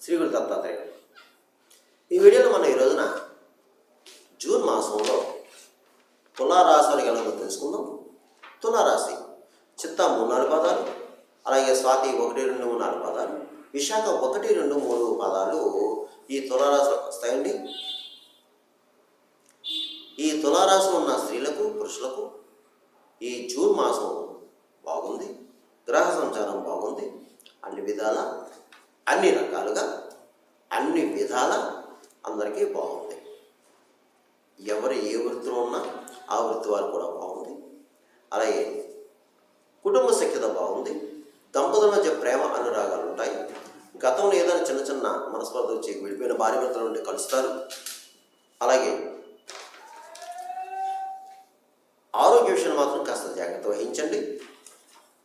శ్రీ గురు దత్తాత్రేయ ఈ వీడియోలో మనం ఈ రోజున జూన్ మాసంలో తులారాశి ఎలాగో తెలుసుకుందాం? తులారాశి చిత్త మూడు నాలుగు పదాలు అలాగే స్వాతి ఒకటి రెండు మూడు నాలుగు పదాలు విశాఖ ఒకటి రెండు మూడు పదాలు ఈ తులారాశిలోకి వస్తాయండి. ఈ తులారాశిలో ఉన్న స్త్రీలకు పురుషులకు ఈ జూన్ మాసం బాగుంది గ్రహ సంచారం బాగుంది అన్ని విధాల అన్ని రకాలుగా అన్ని విధాల అందరికీ బాగుంది. ఎవరు ఏ వృత్తిలో ఉన్నా ఆ వృత్తి వారు కూడా బాగుంది. అలాగే కుటుంబ సఖ్యత బాగుంది. దంపతుల మధ్య ప్రేమ అనురాగాలు ఉంటాయి. గతంలో ఏదైనా చిన్న చిన్న మనస్పర్ధ వచ్చి విడిపోయిన భార్య భర్తల నుండి కలుస్తారు. అలాగే ఆరోగ్య విషయం మాత్రం కాస్త జాగ్రత్త వహించండి.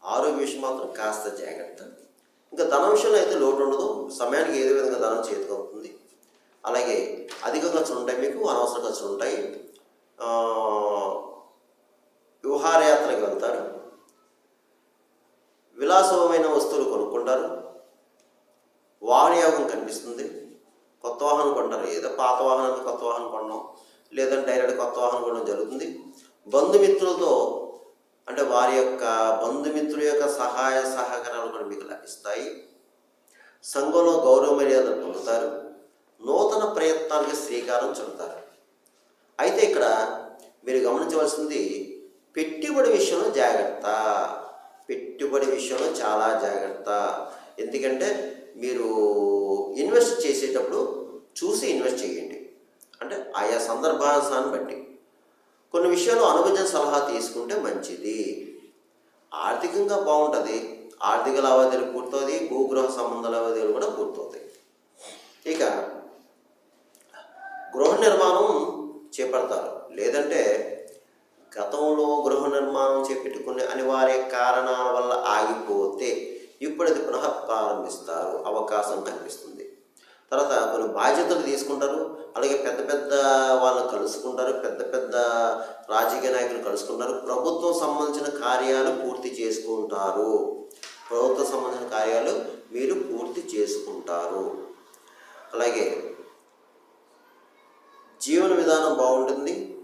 ఆరోగ్య విషయం మాత్రం కాస్త జాగ్రత్త ఇంకా ధన విషయంలో అయితే లోటు ఉండదు. సమయానికి ఏదో విధంగా ధనం చేతికి అవుతుంది. అలాగే అధిక ఖర్చులు ఉంటాయి మీకు అనవసర ఖర్చులు ఉంటాయి. విహారయాత్రకి వెళ్తారు. విలాసమైన వస్తువులు కొనుక్కుంటారు. వాహనయోగం కనిపిస్తుంది. కొత్త వాహనం కొంటారు. ఏదో పాత వాహనాన్ని కొత్త వాహనం కొనడం లేదంటే డైరెక్ట్ కొత్త వాహనం కొనడం జరుగుతుంది. బంధుమిత్రులతో అంటే వారి యొక్క బంధుమిత్రుల యొక్క సహాయ సహకారాలు కూడా మీకు లభిస్తాయి. సంఘంలో గౌరవ మర్యాదలు పొందుతారు. నూతన ప్రయత్నాలకి శ్రీకారం చుడతారు. అయితే ఇక్కడ మీరు గమనించవలసింది పెట్టుబడి విషయంలో జాగ్రత్త. పెట్టుబడి విషయంలో చాలా జాగ్రత్త. ఎందుకంటే మీరు ఇన్వెస్ట్ చేసేటప్పుడు చూసి ఇన్వెస్ట్ చేయండి. అంటే ఆయా సందర్భాన్ని బట్టి. కొన్ని విషయాలు అనుభవ సలహా తీసుకుంటే మంచిది. ఆర్థికంగా బాగుంటుంది. ఆర్థిక లావాదేవీలు పూర్తవుతాయి. భూగృహ సంబంధ లావాదేవీలు కూడా పూర్తవుతాయి. ఇక గృహ నిర్మాణం చేపడతారు. లేదంటే గతంలో గృహ నిర్మాణం చేపెట్టుకునే అనివార్య కారణాల వల్ల ఆగిపోతే ఇప్పుడు అది పునః ప్రారంభిస్తారు అవకాశం కనిపిస్తుంది తర్వాత కొన్ని బాధ్యతలు తీసుకుంటారు. అలాగే పెద్ద పెద్ద వాళ్ళని కలుసుకుంటారు. పెద్ద పెద్ద రాజకీయ నాయకులు కలుసుకుంటారు. ప్రభుత్వం సంబంధించిన కార్యాలు పూర్తి చేసుకుంటారు. ప్రభుత్వం సంబంధించిన కార్యాలు మీరు పూర్తి చేసుకుంటారు. అలాగే జీవన విధానం బాగుంటుంది.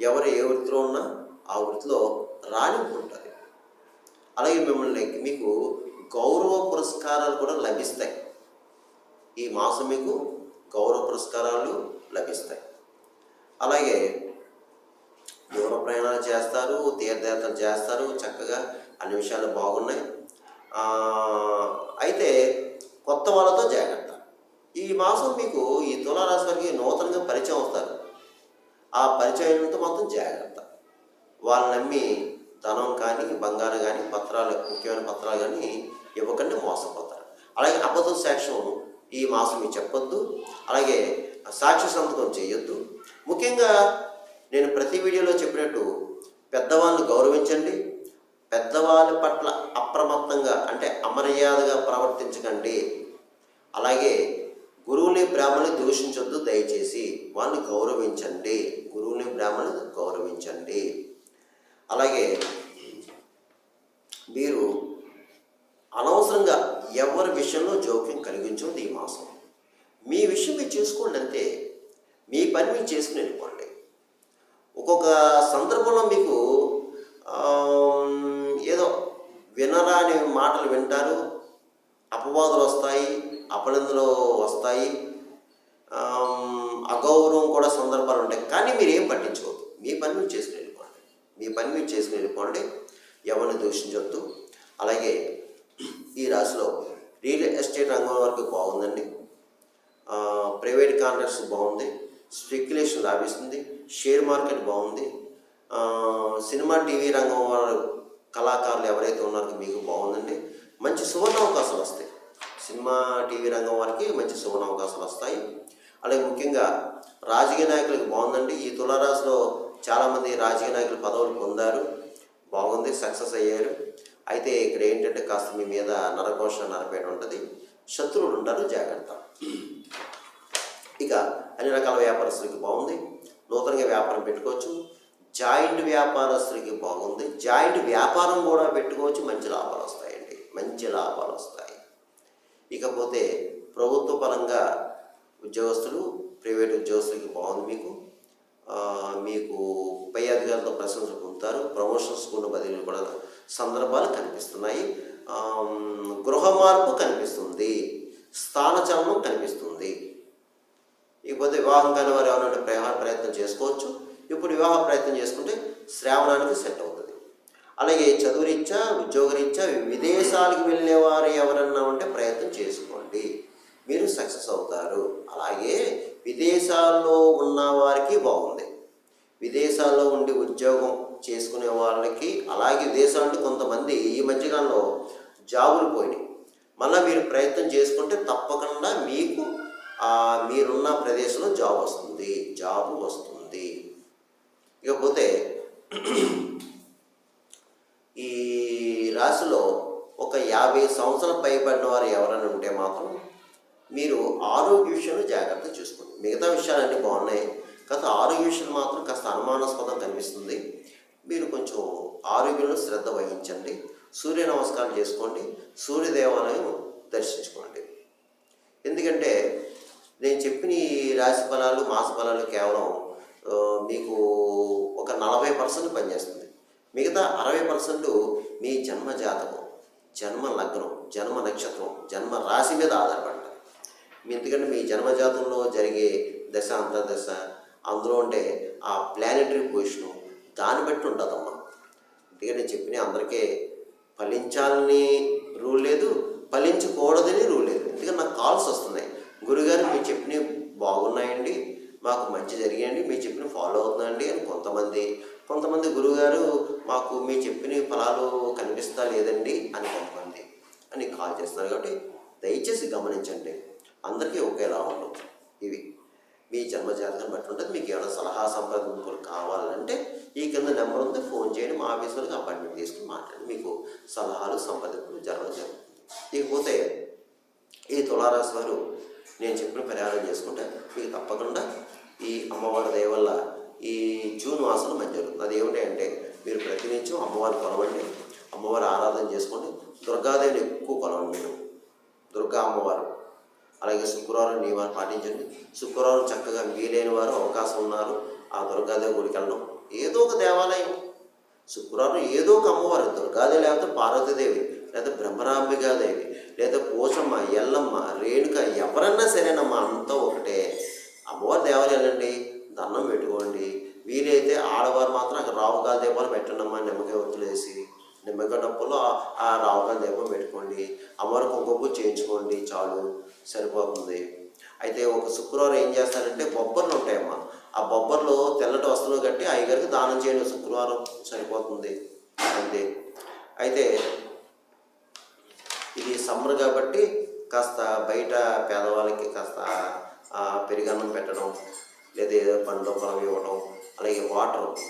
ఎవరు ఏ వృత్తిలో ఉన్నా ఆ వృత్తిలో రాణింపు ఉంటుంది. అలాగే మిమ్మల్ని మీకు గౌరవ పురస్కారాలు కూడా లభిస్తాయి. ఈ మాసం మీకు గౌరవ పురస్కారాలు లభిస్తాయి. అలాగే దూర ప్రయాణాలు చేస్తారు తీర్థయాత్రలు చేస్తారు చక్కగా అన్ని విషయాలు బాగున్నాయి. అయితే కొత్త వాళ్ళతో జాగ్రత్త. ఈ మాసం మీకు ఈ తులారాశి వారికి నూతనంగా పరిచయం అవుతారు ఆ పరిచయంతో మాత్రం జాగ్రత్త. వాళ్ళని నమ్మి ధనం కానీ బంగారం కానీ పత్రాలు ముఖ్యమైన పత్రాలు కానీ ఇవ్వకుండా మోసపోతారు. అలాగే అబద్ధ సాక్ష్యం ఈ మాసం మీరు చెప్పొద్దు. అలాగే సాక్షి సంతకం చేయొద్దు. ముఖ్యంగా నేను ప్రతి వీడియోలో చెప్పినట్టు పెద్దవాళ్ళని గౌరవించండి. పెద్దవాళ్ళ పట్ల అప్రమత్తంగా అంటే అమర్యాదగా ప్రవర్తించకండి. అలాగే గురువుని బ్రాహ్మణుని దూషించొద్దు దయచేసి వాళ్ళని గౌరవించండి. గురువుని బ్రాహ్మణుని గౌరవించండి. అలాగే మీరు అనవసరంగా ఎవరి విషయంలో జోక్యం కలిగించొద్దు ఈ మాసం? మీ విషయం మీరు చేసుకోండి అంతే. మీ పని మీరు చేసుకుని వెళ్ళిపోండి. ఒక్కొక్క సందర్భంలో మీకు ఏదో వినరాని మాటలు వింటారు. అపవాదులు వస్తాయి అపనిందలు వస్తాయి. అగౌరవం కూడా సందర్భాలు ఉంటాయి. కానీ మీరు ఏం పట్టించుకోవద్దు. మీ పని మీరు చేసుకుని వెళ్ళిపోండి. మీ పని మీరు చేసుకుని వెళ్ళిపోండి. ఎవరిని దూషించొద్దు. అలాగే ఈ రాశిలో రియల్ ఎస్టేట్ రంగం వరకు బాగుందండి. ప్రైవేట్ కాంట్రాక్ట్స్ బాగుంది స్పెక్యులేషన్ లాభిస్తుంది షేర్ మార్కెట్ బాగుంది. సినిమా టీవీ రంగం వారు కళాకారులు ఎవరైతే ఉన్నారో మీకు బాగుందండి. మంచి సువర్ణ అవకాశాలు వస్తాయి. సినిమా టీవీ రంగం వారికి మంచి సువర్ణ అవకాశాలు వస్తాయి. అలాగే ముఖ్యంగా రాజకీయ నాయకులకు బాగుందండి. ఈ తులారాశిలో చాలామంది రాజకీయ నాయకులు పదవులు పొందారు. బాగుంది సక్సెస్ అయ్యారు. అయితే ఇక్కడ ఏంటంటే కాస్త మీ మీద నరకోశ నరపేట ఉంటుంది. శత్రువులు ఉంటారు జాగ్రత్త. ఇక అన్ని రకాల వ్యాపారస్తులకి బాగుంది. నూతనంగా వ్యాపారం పెట్టుకోవచ్చు. జాయింట్ వ్యాపారస్తులకి బాగుంది. జాయింట్ వ్యాపారం కూడా పెట్టుకోవచ్చు. మంచి లాభాలు వస్తాయండి. మంచి లాభాలు వస్తాయి. ఇకపోతే ప్రభుత్వ పరంగా ఉద్యోగస్తులు ప్రైవేట్ ఉద్యోగస్తులకి బాగుంది మీకు. మీకు పై ప్రశంసలు పొందుతారు. ప్రమోషన్స్ కూడా బదిలీలు కూడా సందర్భాలు కనిపిస్తున్నాయి. గృహ మార్పు కనిపిస్తుంది. స్థానచలనం కనిపిస్తుంది. ఇకపోతే వివాహం కాని వారు ఎవరైనా ప్రయాణ ప్రయత్నం చేసుకోవచ్చు. ఇప్పుడు వివాహ ప్రయత్నం చేసుకుంటే శ్రావణానికి సెట్ అవుతుంది. అలాగే చదువురీత్యా ఉద్యోగరీత్యా విదేశాలకు వెళ్ళే వారు ఎవరన్నా ఉంటే ప్రయత్నం చేసుకోండి. మీరు సక్సెస్ అవుతారు. అలాగే విదేశాల్లో ఉన్న వారికి బాగుంది. విదేశాల్లో ఉండి ఉద్యోగం చేసుకునే వాళ్ళకి అలాగే విదేశాల్లో కొంతమంది ఈ మధ్యకాలంలో జాబులు పోయినాయి. మళ్ళీ మీరు ప్రయత్నం చేసుకుంటే తప్పకుండా మీకు మీరున్న ప్రదేశంలో జాబ్ వస్తుంది జాబ్ వస్తుంది. ఇకపోతే ఈ రాశిలో ఒక యాభై సంవత్సరాల పైబడిన వారు ఎవరైనా ఉంటే మాత్రం మీరు ఆరోగ్య విషయంలో జాగ్రత్త చూసుకోండి. మిగతా విషయాలన్నీ బాగున్నాయి. కాకపోతే ఆరోగ్య విషయం మాత్రం కాస్త అనుమానాస్పదం కనిపిస్తుంది. మీరు కొంచెం ఆరోగ్యంలో శ్రద్ధ వహించండి. సూర్య నమస్కారం చేసుకోండి. సూర్య దేవాలయం దర్శించుకోండి. ఎందుకంటే నేను చెప్పిన ఈ రాశి ఫలాలు మాస ఫలాలు కేవలం మీకు ఒక నలభై పర్సెంట్ పనిచేస్తుంది. మిగతా అరవై పర్సెంట్ మీ జన్మ జాతకం జన్మ లగ్నం జన్మ నక్షత్రం జన్మ రాశి మీద ఆధారపడతాయి. మీ ఎందుకంటే మీ జన్మ జాతకంలో జరిగే దశ అంతర్దశ అందులో ఉంటే ఆ ప్లానెటరీ పొజిషను దాన్ని బట్టి ఉంటుందమ్మా. ఎందుకంటే నేను చెప్పిన అందరికీ ఫలించాలని రూల్ లేదు ఫలించకూడదని రూల్ లేదు. ఎందుకంటే నాకు కాల్స్ వస్తున్నాయి. గురుగారు మీరు చెప్పినవి బాగున్నాయండి మాకు మంచి జరిగాయండి మీరు చెప్పిన ఫాలో అవుతుందండి అని కొంతమంది కొంతమంది గురుగారు మాకు మీ చెప్పిన ఫలాలు కనిపిస్తా లేదండి అని కొంతమంది అని కాల్ చేస్తున్నారు. కాబట్టి దయచేసి గమనించండి. అందరికీ ఒకేలా ఉండవు ఇవి. మీ జన్మజాతకం బట్టి ఉంటుంది. మీకు ఏమైనా సలహా సంప్రదింపులు కావాలంటే ఈ కింద నెంబర్ ఉంది. ఫోన్ చేయండి. మా ఆఫీసులకు అపాయింట్మెంట్ తీసుకుని మాట్లాడి మీకు సలహాలు సంప్రదింపులు జరగడం జరుగుతుంది. ఇకపోతే ఈ తులారాశి వారు నేను చెప్పిన పరిహారం చేసుకుంటే మీకు తప్పకుండా ఈ అమ్మవారి దయ వల్ల ఈ జూన్ మాసంలో మంచి జరుగుతుంది. అది ఏమిటి అంటే మీరు ప్రతినిత్యం అమ్మవారిని కొలవండి. అమ్మవారి ఆరాధన చేసుకోండి. దుర్గాదేవిని ఎక్కువ కొలవండి మీరు. దుర్గా అమ్మవారు. అలాగే శుక్రవారం నియమాలు పాటించండి. శుక్రవారం చక్కగా వీలైన వారు అవకాశం ఉన్నారు. ఆ దుర్గాదేవి గుడికి వెళ్ళడం. ఏదో ఒక దేవాలయం. శుక్రవారం ఏదో ఒక అమ్మవారు దుర్గాదేవి లేకపోతే పార్వతీదేవి లేదా బ్రహ్మరాంబికాదేవి లేదా పోషమ్మ ఎల్లమ్మ రేణుక ఎవరన్నా సరేనమ్మా అంతా ఒకటే. అమ్మవారి దేవాలయం వెళ్ళండి దండం పెట్టుకోండి. వీలైతే ఆడవారు మాత్రం అక్కడ రావుకాల దీపాలు పెట్టండి అమ్మ నిమ్మకాయ ఒత్తులు డబ్బులు ఆ- రావడం రావుకాల దీపం పెట్టుకోండి అమ్మవారి కుంకుమ చేయించుకోండి చాలు. సరిపోతుంది. అయితే ఒక శుక్రవారం ఏం చేస్తారంటే బొబ్బర్లు ఉంటాయమ్మా. ఆ బొబ్బర్లు తెల్లటి వస్తువులు కట్టి అయ్యగారికి దానం చేయండి శుక్రవారం. సరిపోతుంది. అంతే. అయితే ఇది సమ్మర్ కాబట్టి కాస్త బయట పేదవాళ్ళకి కాస్త పెరిగన్నం పెట్టడం లేదా ఏదో పండ్లు పొలం ఇవ్వడం అలాగే వాటర్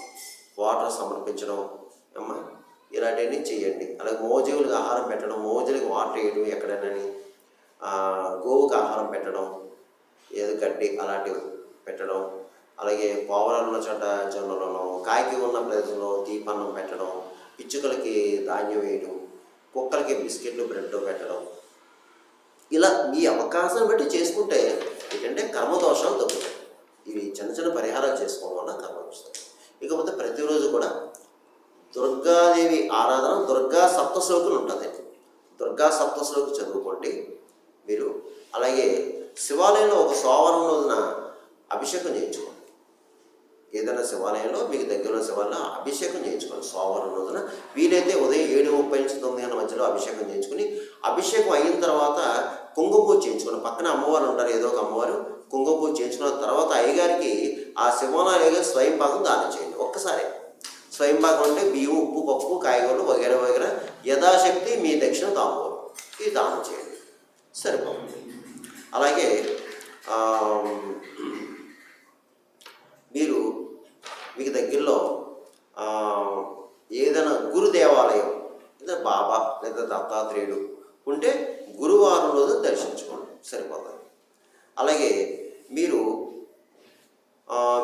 వాటర్ సమర్పించడం అమ్మా. ఇలాంటివన్నీ చేయండి అలాగే మోజీవులకు ఆహారం పెట్టడం మోజులకు వాటర్ వేయడం ఎక్కడైనా గోవుకి ఆహారం పెట్టడం ఏదో గడ్డి అలాంటివి పెట్టడం అలాగే పోవరాలు ఉన్న చోట జొన్నలను కాకి ఉన్న ప్రదేశంలో దీపన్నం పెట్టడం పిచ్చుకలకి ధాన్యం వేయడం కుక్కలకి బిస్కెట్లు బ్రెడ్ పెట్టడం. ఇలా మీ అవకాశం బట్టి చేసుకుంటే ఏంటంటే కర్మదోషాలు తగ్గుతాయి. ఇవి చిన్న చిన్న పరిహారాలు చేసుకోవడం వల్ల కర్మదోషాలు ఇకపోతే ప్రతిరోజు కూడా దుర్గాదేవి ఆరాధన దుర్గా సప్తశ్లోకులు ఉంటుంది. దుర్గా సప్తశ్లోకి చదువుకోండి. మీరు అలాగే శివాలయంలో ఒక సోమవారం రోజున అభిషేకం చేయించుకోండి. ఏదైనా శివాలయంలో మీకు దగ్గరలో శివాలయంలో అభిషేకం చేయించుకోండి. సోమవారం రోజున వీలైతే ఉదయం ఏడు ముప్పై నుంచి తొమ్మిది గంటల మధ్యలో అభిషేకం చేయించుకుని అభిషేకం అయిన తర్వాత కుంగపూజ పూజ చేయించుకోండి. పక్కన అమ్మవారు ఉంటారు ఏదో ఒక అమ్మవారు కుంకుమ పూజ చేయించుకున్న తర్వాత అయ్యగారికి ఆ శివాలయ స్వయం భాగం దానం చేయండి. ఒక్కసారి. స్వయం అంటే బియ్యం ఉప్పు పప్పు కాయగూరలు వగేర వగేర యథాశక్తి మీ దక్షిణ తాంబూలం. ఇది దానం చేయండి. సరిపోతుంది అలాగే మీరు మీకు దగ్గరలో ఏదైనా గురు దేవాలయం లేదా బాబా లేదా దత్తాత్రేయుడు ఉంటే గురువారం రోజు దర్శించుకోండి. సరిపోతుంది. అలాగే మీరు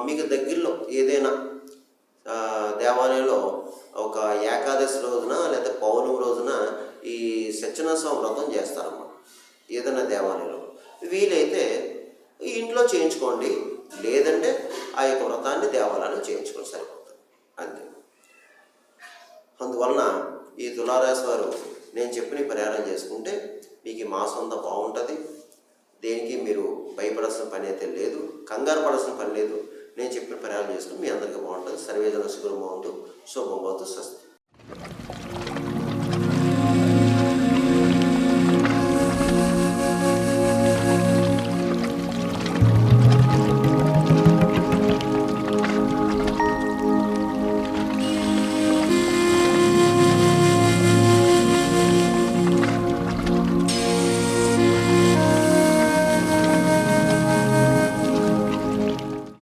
మీకు దగ్గరలో ఏదైనా దేవాలయంలో ఒక ఏకాదశి రోజున లేదా పౌర్ణమి రోజున ఈ సత్యనారాయణ వ్రతం చేస్తారమ్మా ఏదైనా దేవాలయంలో. వీలైతే ఇంట్లో చేయించుకోండి. లేదంటే ఆ యొక్క వ్రతాన్ని దేవాలయంలో చేయించుకొని సరిపోతుంది. అంతే. అందువలన ఈ తులారాశి వారు నేను చెప్పిన పరిహారం చేసుకుంటే మీకు ఈ మాసం అంతా బాగుంటుంది. దేనికి మీరు భయపడాల్సిన పని అయితే లేదు. కంగారు పడాల్సిన పని లేదు. నేను చెప్పిన ప్రయాణం చేసుకుని మీ అందరికీ బాగుంటుంది. సర్వేదన శుభ్రం బాగుంటుంది శుభం బాగుంది స్వస్తి.